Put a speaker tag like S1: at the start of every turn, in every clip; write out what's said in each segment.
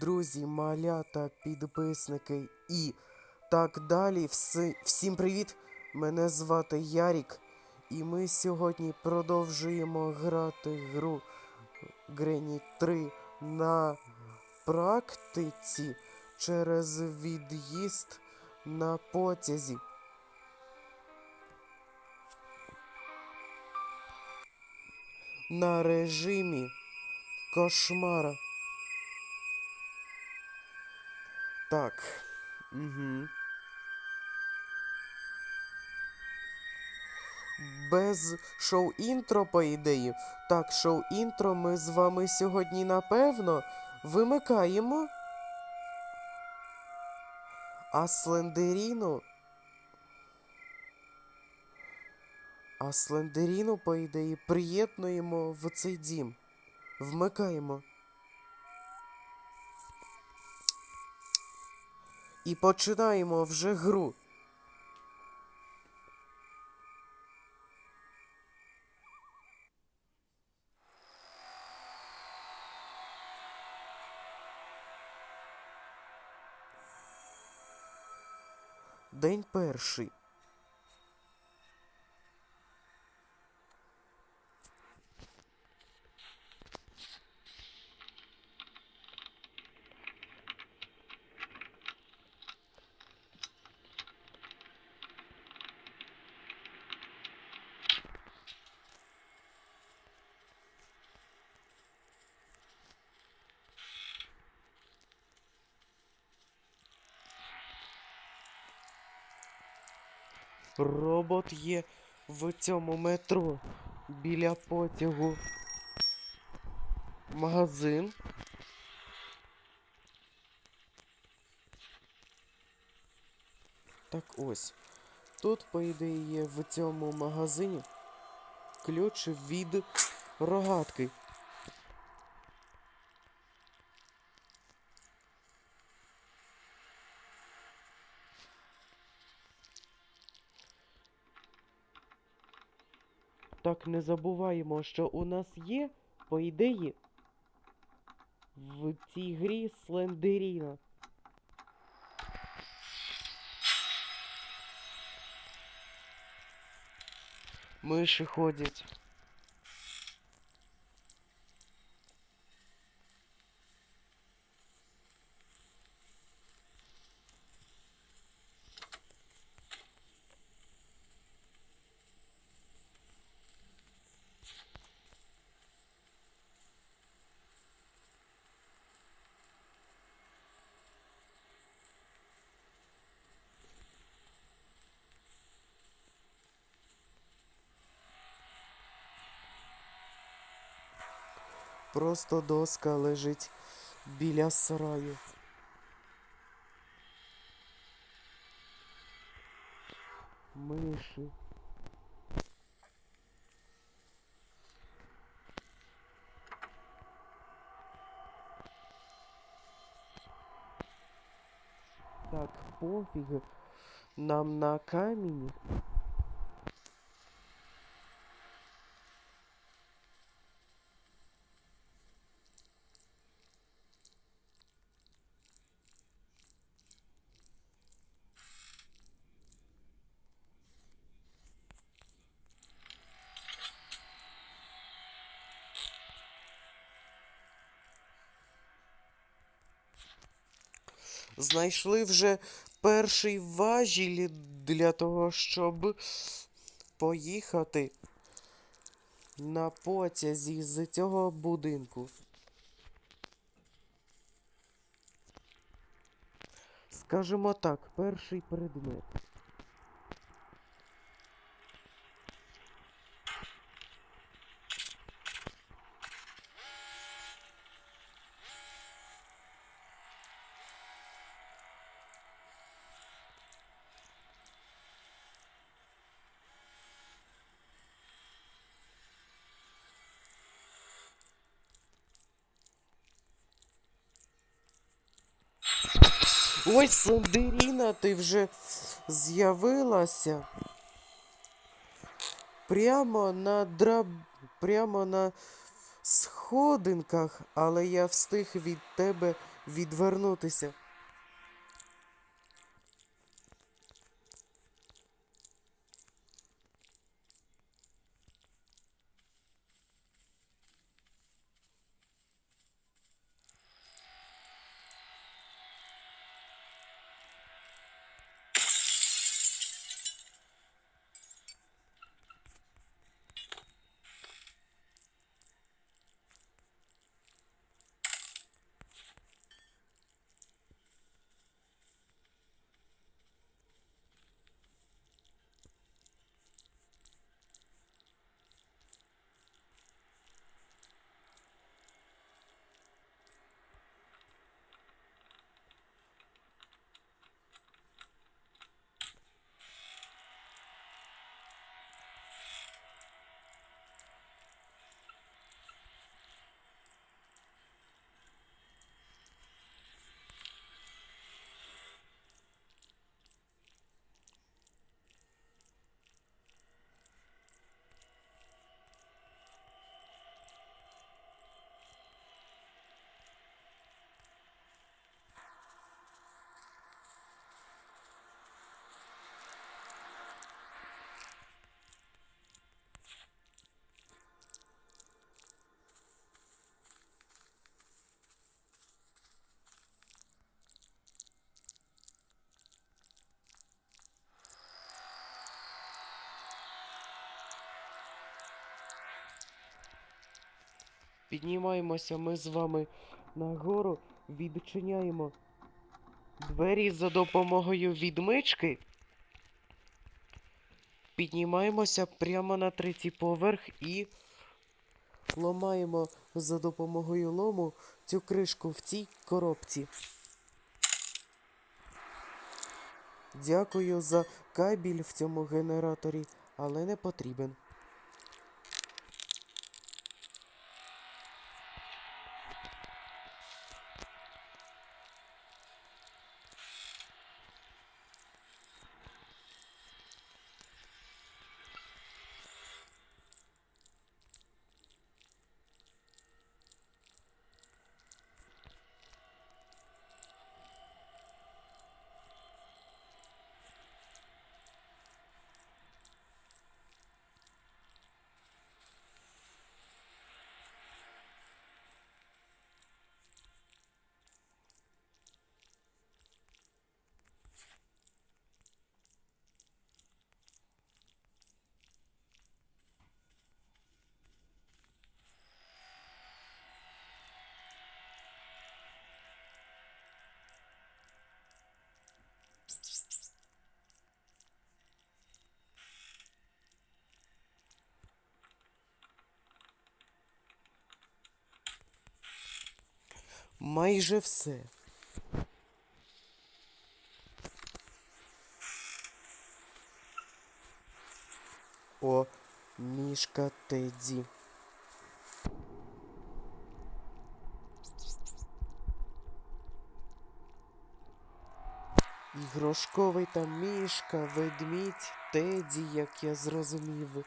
S1: друзі, малята, підписники і так далі. Всі, всім привіт! Мене звати Ярік, і ми сьогодні продовжуємо грати гру Грені 3 на практиці через від'їзд на потязі. На режимі кошмара. Так. Угу. Без шоу-інтро, по ідеї. Так, шоу-інтро ми з вами сьогодні, напевно, вимикаємо. А Слендеріну. А Слендеріну, по ідеї, приєднуємо в цей дім. Вмикаємо. І починаємо вже гру. День перший. Робот є в цьому метро біля потягу. Магазин. Так ось. Тут, по ідеї, є в цьому магазині ключ від рогатки. Так, не забуваємо, що у нас є, по ідеї, в цій грі Слендеріна. Миші ходять. Просто доска лежить біля сараю. Миші. Так, пофіг. Нам на камінь. Знайшли вже перший важіль для того, щоб поїхати на потязі з цього будинку. Скажімо так, перший предмет. Ой, Сандеріна, ти вже з'явилася. Прямо на драб... Прямо на сходинках, але я встиг від тебе відвернутися. Піднімаємося ми з вами нагору, відчиняємо двері за допомогою відмички. Піднімаємося прямо на третій поверх і ламаємо за допомогою лому цю кришку в цій коробці. Дякую за кабель в цьому генераторі, але не потрібен. Майже все. О, мішка Тедді. Іграшковий там мішка, ведмідь, Теді, як я зрозумів.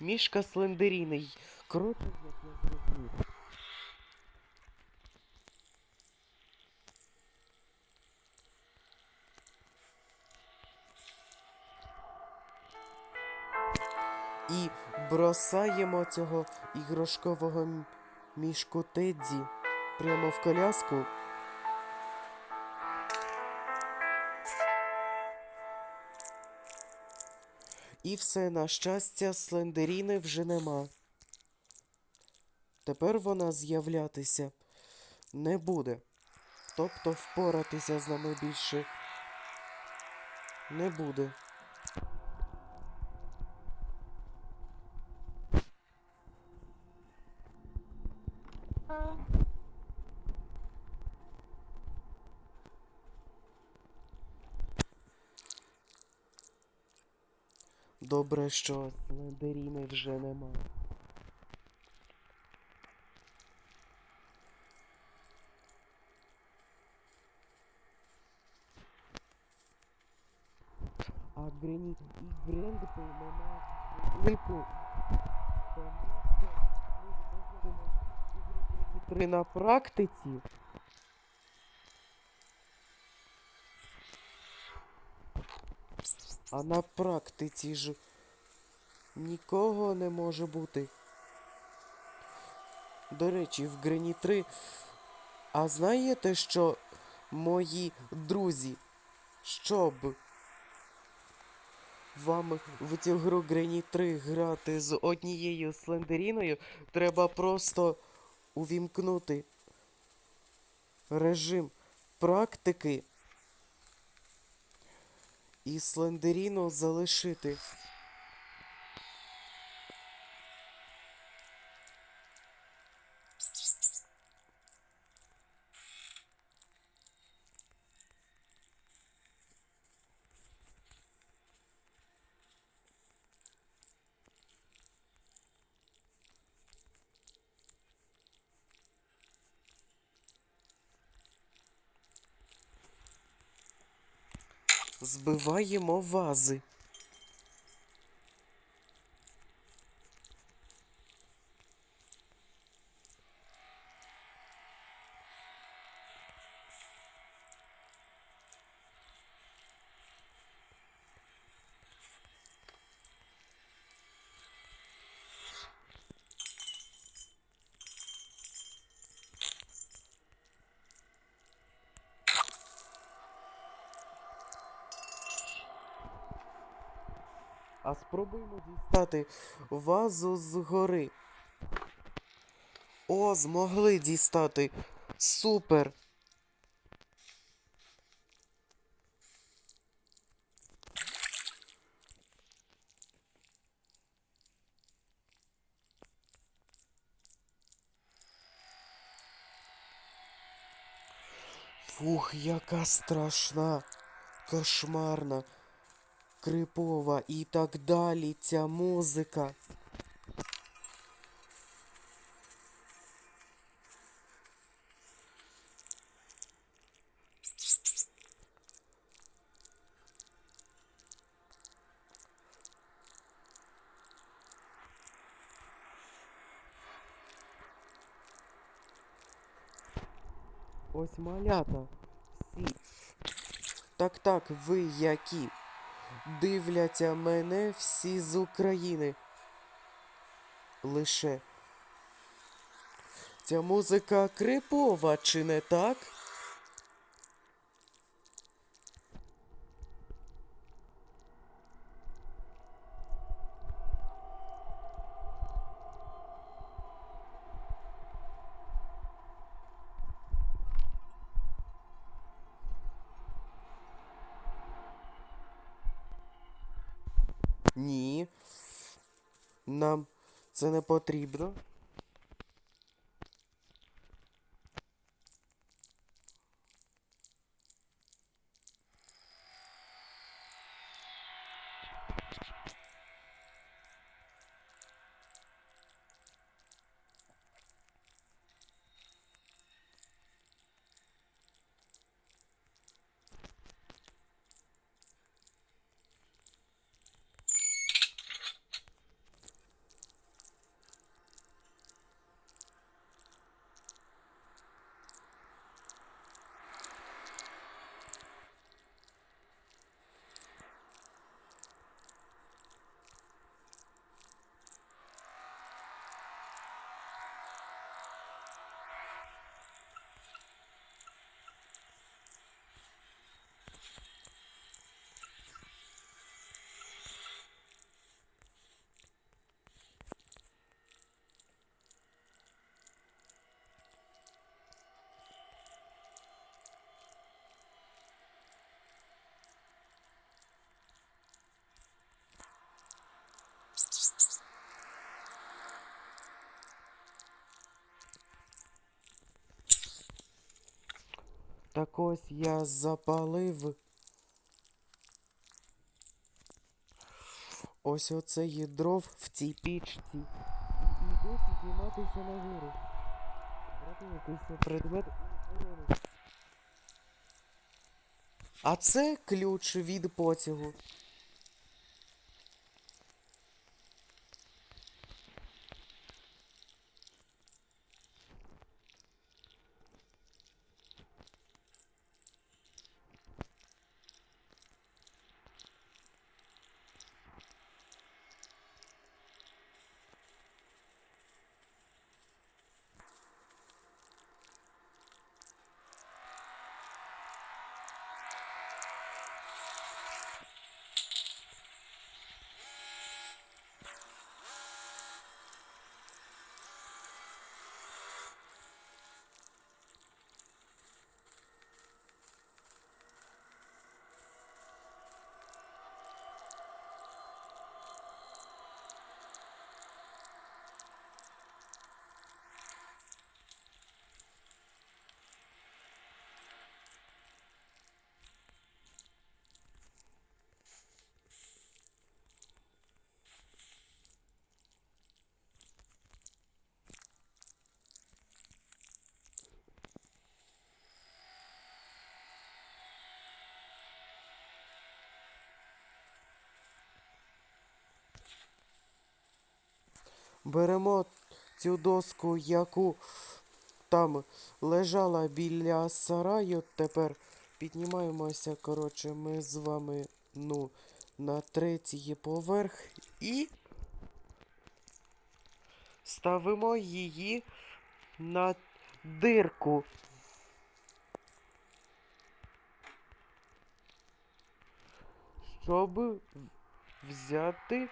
S1: Мішка слендеріний. Круто, як я зрозумів. Бросаємо цього іграшкового мішку Тедді прямо в коляску. І все, на щастя, слендеріни вже нема. Тепер вона з'являтися не буде. Тобто впоратися з нами більше не буде. Що слендеріни вже нема. А Грені і Грендпл нема будинку. Тому ми знаходимо ігри 3 на практиці. А на практиці ж нікого не може бути. До речі, в Грені 3. А знаєте, що мої друзі, щоб вам в цю гру Грені 3 грати з однією слендеріною, треба просто увімкнути режим практики і слендеріну залишити. Збиваємо вази. Спробуємо дістати вазу згори. О, змогли дістати. Супер. Фух, яка страшна, кошмарна, крипова і так далі ця музика. Ось малята. Так, так, ви які? Дивляться мене всі з України. Лише. Ця музика крипова, чи не так? Нам це не потрібно. Так ось я запалив. Ось оце є в цій пічці. І йду підніматися нагору. Брати якийсь предмет. А це ключ від потягу. Беремо цю доску, яку там лежала біля сараю. Тепер піднімаємося. Коротше, ми з вами ну, на третій поверх і ставимо її на дирку. Щоб взяти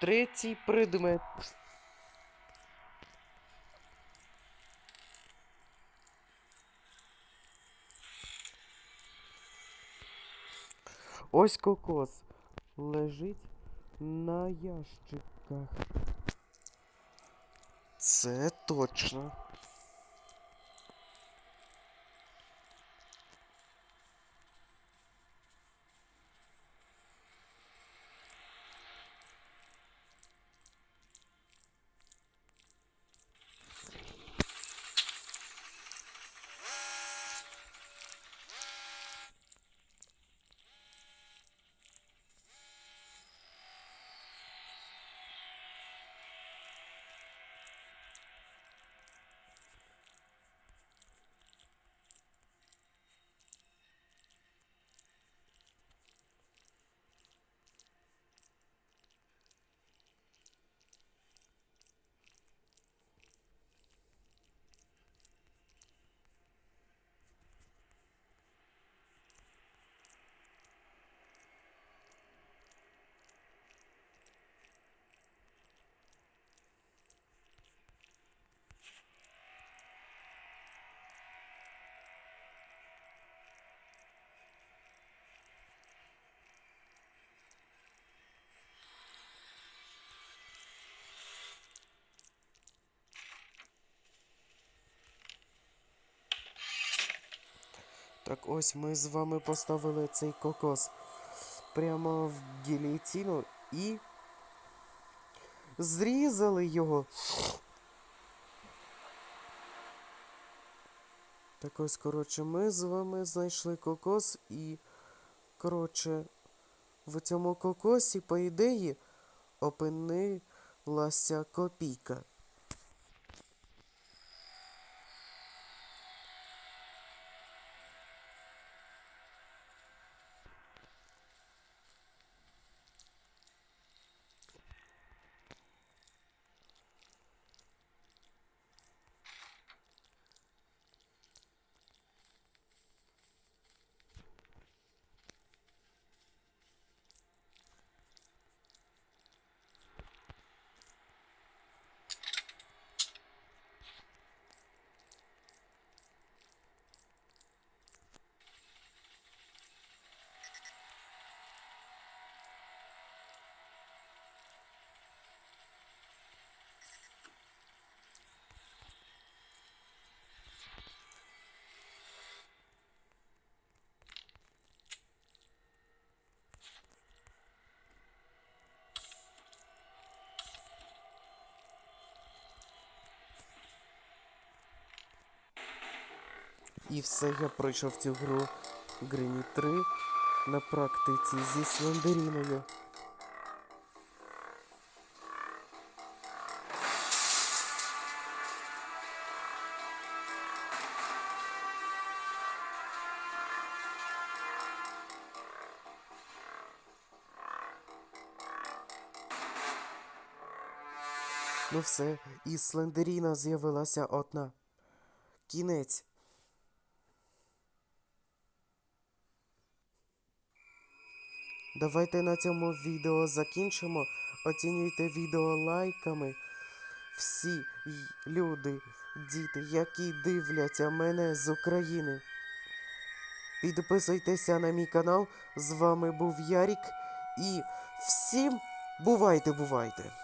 S1: третій предмет. Ось кокос лежить на ящиках. Це точно. Так ось ми з вами поставили цей кокос прямо в гілітіну і зрізали його. Так ось, коротше, ми з вами знайшли кокос і, коротше, в цьому кокосі, по ідеї, опинилася копійка. І все, я пройшов цю гру Грині 3 на практиці зі слендеріною. Ну все, із слендеріна з'явилася одна. Кінець. Давайте на цьому відео закінчимо. Оцінюйте відео лайками. Всі люди, діти, які дивляться мене з України. Підписуйтеся на мій канал. З вами був Ярік. І всім бувайте, бувайте!